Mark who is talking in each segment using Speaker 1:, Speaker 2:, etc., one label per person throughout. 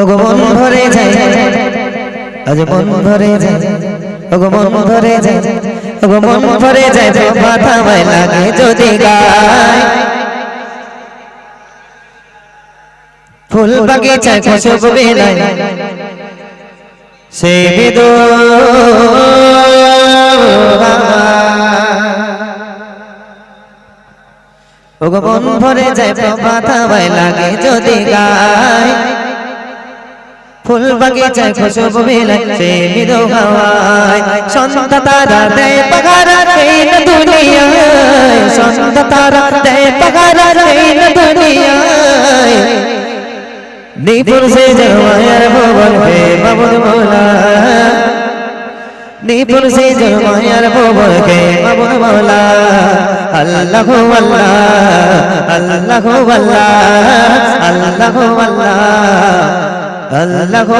Speaker 1: ওগো মন ভরে যায়। আজ মন ভরে যায়। ওগো মন ভরে যায়। ওগো মন ভরে যায় মাথা মায় লাগে যদি গায়। ফুল বাগিচায় খুশবু বেলায় সে বিদু ওগো মন ভরে যায় মাথা মায় লাগে যদি গায়। ফুল বাগিচায় খুশবু মিলাই সে মৃদু হাওয়ায় সন্ধ্যা তারা দেয় পাহারা এই না দুনিয়ায় সন্ধ্যা তারা দেয় পাহারা এই না দুনিয়ায় নিপুর সে জমায়ার ভবন হে বাবুল মোলা। নিপুর সে জমায়ার ভবন হে বাবুল মোলা। আল্লাহু আল্লাহ আল্লাহু আল্লাহ আল্লাহু আল্লাহ। আল্লাহু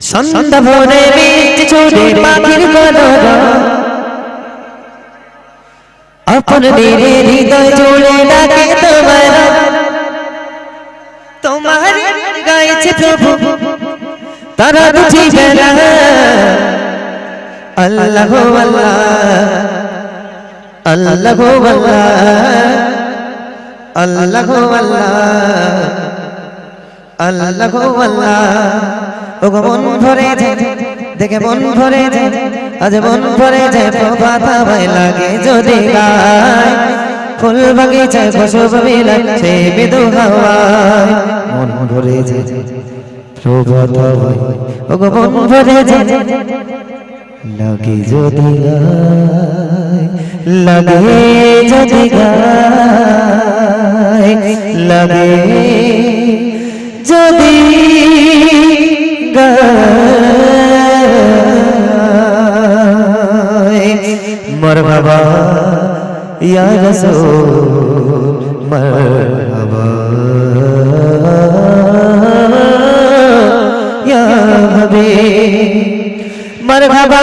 Speaker 1: সন্ধ্যা ভোরে বীজ ছুটে পাখির কলর আপন ধীরে হৃদয় জুড়ে ডাকে তোমার। তোমার গাইছে প্রভু। তারা বুঝি বেলা। আল্লাহ আল্লাহ আল্লাহ আল্লাহ আল্লাহ আল্লাহ আল্লাহ। আল্লাহ ওগো মন ভরে যায় দেখে মন ভরে যায় আজ মন ভরে যায় প্রভাত ভাই লাগে যদি গায় ফুল বাগিচায় খুশবু সে বিদু হাওয়ায় মন ভরে যায় প্রভাত ভাই ওগো মন ভরে যায় লাগে যদি গায় লাগে যদি গায় লাগে। যদি মর বাবা ইয়া রসুল মরহবা ইয়া হবি মরহবা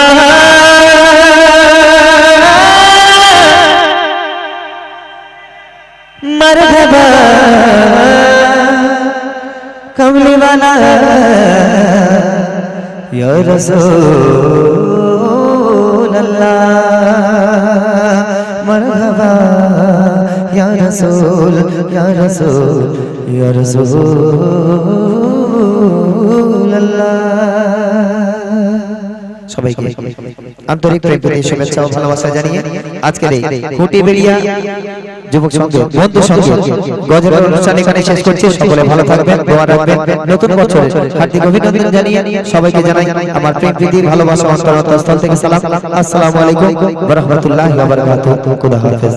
Speaker 1: कमली वाला या रसूल अल्लाह मरहबा या रसूल या रसूल या रसूल अल्लाह সবাইকে আন্তরিক প্রেম শুভেচ্ছা ও ভালোবাসা জানিয়ে আজকের এই খুঁটি বেরিয়া যুবক সংঘ বন্ধু সংঘ গজরের অনুষ্ঠান এখানে শেষ করছি। সকলে ভালো থাকবেন দোয়া রাখবেন। নতুন বছরে হার্দিক অভিনন্দন জানিয়ে সবাইকে জানাই আমার প্রেম প্রীতি ভালোবাসা অন্তর অন্তঃস্থল থেকে সালাম। আসসালামু আলাইকুম। ওয়া রাহমাতুল্লাহি ওয়া বারাকাতুহু। খুদা হাফেজ।